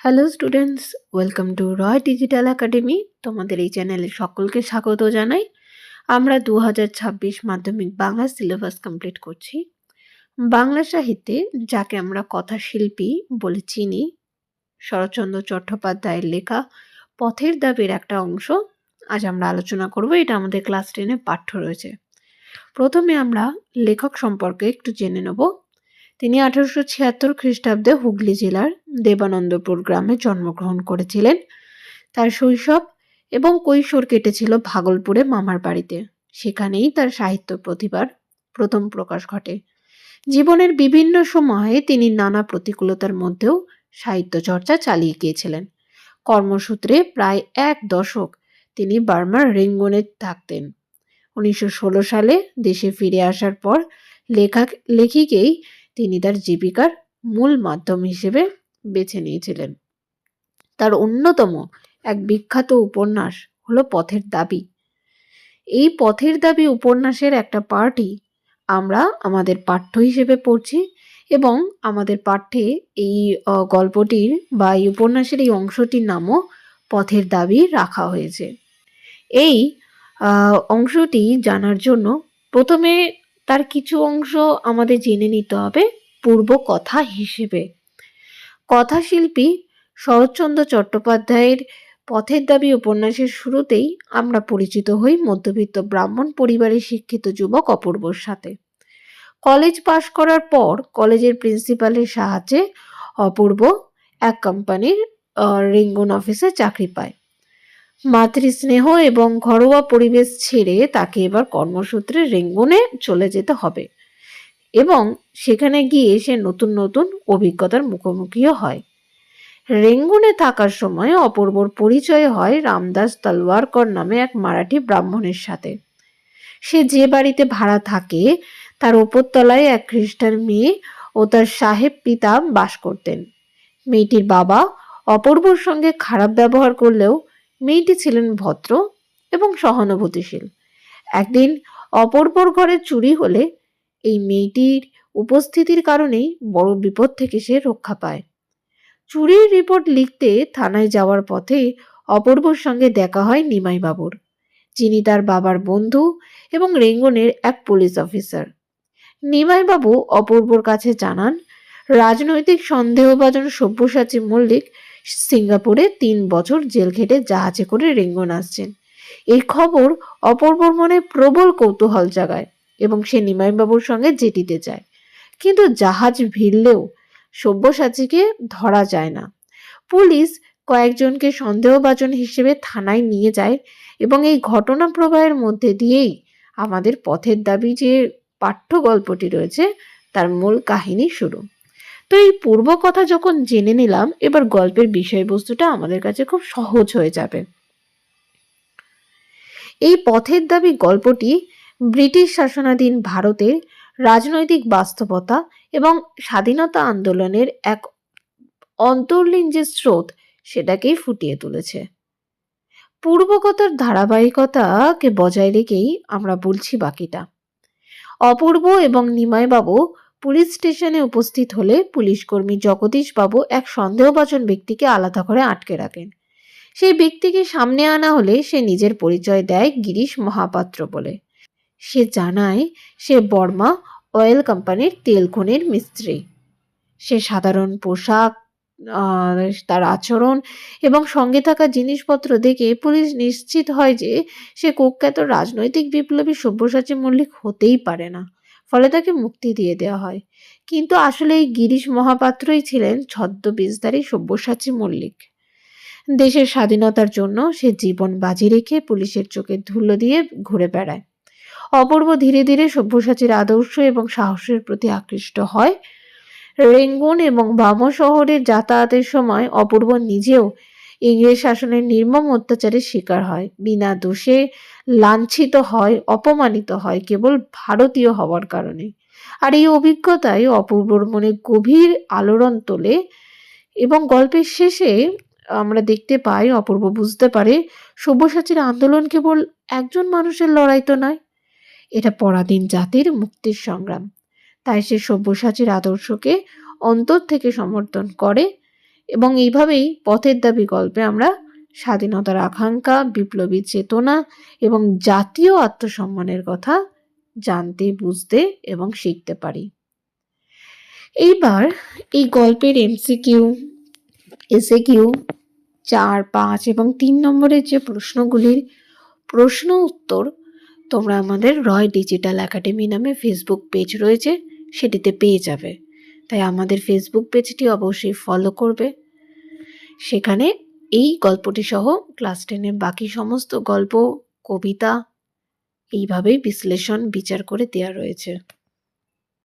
Hello students welcome to Roy digital academy তোমাদের এই চ্যানেলে সকলকে স্বাগত জানাই। আমরা দু হাজার ছাব্বিশ মাধ্যমিক বাংলা সিলেবাস কমপ্লিট করছি। বাংলা সাহিত্যে যাকে আমরা কথাশিল্পী বলে চিনি, শরৎচন্দ্র চট্টোপাধ্যায়ের লেখা পথের দাবির একটা অংশ। আজ আমরা আলোচনা করব, এটা আমাদের ক্লাস টেনে পাঠ্য রয়েছে। প্রথমে আমরা লেখক সম্পর্কে একটু জেনে নেব। তিনি আঠারোশো ছিয়াত্তর খ্রিস্টাব্দে হুগলি জেলার দেবানন্দপুর গ্রামে জন্মগ্রহণ করেছিলেন। তার শৈশব এবং কৈশোর কেটেছিল ভাগলপুরে মামার বাড়িতে। সেখানেই তার সাহিত্য প্রতিভার প্রথম প্রকাশ ঘটে। জীবনের বিভিন্ন সময়ে তিনি নানা প্রতিকূলতার মধ্যেও সাহিত্য চর্চা চালিয়ে গিয়েছিলেন। কর্মসূত্রে প্রায় এক দশক তিনি বার্মার রেঙ্গনে থাকতেন। উনিশশো ষোলো সালে দেশে ফিরে আসার পর লেখা লেখিকেই তিনি তার জীবিকার মূল মাধ্যম হিসেবে বেছে নিয়েছিলেন। তার অন্যতম এক বিখ্যাত উপন্যাস হলো পথের দাবি। এই পথের দাবি উপন্যাসের একটা পার্টই আমরা আমাদের পাঠ্য হিসেবে পড়ছি এবং আমাদের পাঠ্যে এই গল্পটির বা এই উপন্যাসের এই অংশটির নামও পথের দাবি রাখা হয়েছে। এই অংশটি জানার জন্য প্রথমে তার কিছু অংশ আমাদের জেনে নিতে হবে পূর্ব কথা হিসেবে। কথাশিল্পী শরৎচন্দ্র চট্টোপাধ্যায়ের পথের দাবি উপন্যাসের শুরুতেই আমরা পরিচিত হই মধ্যবিত্ত ব্রাহ্মণ পরিবারের শিক্ষিত যুবক অপূর্বর সাথে। কলেজ পাশ করার পর কলেজের প্রিন্সিপালের সাহায্যে অপূর্ব এক কোম্পানির রেঙ্গুন অফিসে চাকরি পায়। মাতৃস্নেহ এবং ঘরোয়া পরিবেশ ছেড়ে তাকে এবার কর্মসূত্রে রেঙ্গুনে চলে যেতে হবে। এবং সেখানে গিয়ে সে নতুন নতুন অভিজ্ঞতার মুখোমুখিও হয়। রেঙ্গুনে থাকার সময় অপূর্বর পরিচয় হয় রামদাস তলওয়ারকর নামে এক মারাঠি ব্রাহ্মণের সাথে। সে যে বাড়িতে ভাড়া থাকে, তার ওপরতলায় এক খ্রিস্টান মেয়ে ও তার সাহেব পিতা বাস করতেন। মেয়েটির বাবা অপূর্বর সঙ্গে খারাপ ব্যবহার করলেও মেয়েটি ছিলেন ভদ্র এবং সহানুভূতিশীল। একদিন অপরপর ঘরে চুরি হলে এই মেয়েটির উপস্থিতির কারণেই বড় বিপদ থেকে সে রক্ষা পায়। চুরির রিপোর্ট লিখতে থানায় যাওয়ার পথে অপূর্বর সঙ্গে দেখা হয় নিমাই বাবুর যিনি তার বাবার বন্ধু এবং রেঙ্গনের এক পুলিশ অফিসার। নিমাই বাবু অপূর্বর কাছে জানান, রাজনৈতিক সন্দেহভাজন সব্যসাচী মল্লিক সিঙ্গাপুরে তিন বছর জেল খেটে জাহাজে করে রেঙ্গন আসছেন। এই খবর অপূর্বর মনে প্রবল কৌতূহল জাগায় এবং সে নিমাইবাবুর সঙ্গে জেটিতে যায়। কিন্তু জাহাজ ভিড়লেও সব্যসাচীকে ধরা যায় না। পুলিশ কয়েকজনকে সন্দেহভাজন হিসেবে থানায় নিয়ে যায় এবং এই ঘটনা প্রবাহের মধ্যে দিয়েই আমাদের পথের দাবি যে পাঠ্য গল্পটি রয়েছে, তার মূল কাহিনী শুরু তো এই পূর্ব কথা যখন জেনে নিলাম, এবার গল্পের বিষয়বস্তুটা আমাদের কাছে খুব সহজ হয়ে যাবে। এই পথের দাবি গল্পটি ব্রিটিশ শাসনাধীন ভারতের রাজনৈতিক বাস্তবতা এবং স্বাধীনতা আন্দোলনের এক অন্তর্লীন যে স্রোত, সেটাকেই ফুটিয়ে তুলেছে। পূর্বকথার ধারাবাহিকতাকে বজায় রেখেই আমরা বলছি বাকিটা। অপূর্ব এবং নিমাইবাবু পুলিশ স্টেশনে উপস্থিত হলে পুলিশকর্মী জগদীশবাবু এক সন্দেহভাজন ব্যক্তিকে আলাদা করে আটকে রাখেন। সেই ব্যক্তিকে সামনে আনা হলে সে নিজের পরিচয় দেয় গিরিশ মহাপাত্র বলে। সে জানায়, সে বর্মা অয়েল কোম্পানির তেল খনির মিস্ত্রি। সে সাধারণ পোশাক তার আচরণ এবং সঙ্গে থাকা জিনিসপত্র দেখে পুলিশ নিশ্চিত হয় যে সে কুখ্যাত রাজনৈতিক বিপ্লবী সব্যসাচী মল্লিক হতেই পারে না। ফলে তাকে মুক্তি দিয়ে দেওয়া হয়। কিন্তু আসলে এই গিরিশ মহাপাত্রই ছিলেন ছদ্মবেশধারী সব্যসাচী মল্লিক। দেশের স্বাধীনতার জন্য সে জীবন বাজি রেখে পুলিশের চোখে ধুলো দিয়ে ঘুরে বেড়ায়। অপূর্ব ধীরে ধীরে সব্যসাচীর আদর্শ এবং সাহসের প্রতি আকৃষ্ট হয়। রেঙ্গুন এবং বাম শহরের যাতায়াতের সময় অপূর্ব নিজেও ইংরেজ শাসনের নির্মম অত্যাচারের শিকার হয়। বিনা দোষে লাঞ্ছিত হয়, অপমানিত হয় কেবল ভারতীয় হওয়ার কারণে। আর এই অভিজ্ঞতায় অপূর্বর মনে গভীর আলোড়ন তোলে এবং গল্পের শেষে আমরা দেখতে পাই, অপূর্ব বুঝতে পারে, সব্যসাচীর আন্দোলন কেবল একজন মানুষের লড়াই তো নয়, এটা পরাধীন জাতির মুক্তির সংগ্রাম। তাই সে সব্যসাচীর আদর্শকে অন্তর থেকে সমর্থন করে এবং এইভাবেই পথের দাবি গল্পে আমরা স্বাধীনতার আকাঙ্ক্ষা, বিপ্লবী চেতনা এবং জাতীয় আত্মসম্মানের কথা জানতে, বুঝতে এবং শিখতে পারি। এইবার এই গল্পের এমসিকিউ এসে কিউ চার, পাঁচ এবং তিন নম্বরের যে প্রশ্নগুলির প্রশ্ন উত্তর তোমরা আমাদের রয় ডিজিটাল একাডেমি নামে ফেসবুক পেজ রয়েছে, সেটিতে পেয়ে যাবে। তাই আমাদের ফেসবুক পেজটি অবশ্যই ফলো করবে। সেখানে এই গল্পটি সহ ক্লাস টেনের বাকি সমস্ত গল্প, কবিতা এইভাবেই বিশ্লেষণ, বিচার করে দেওয়া রয়েছে।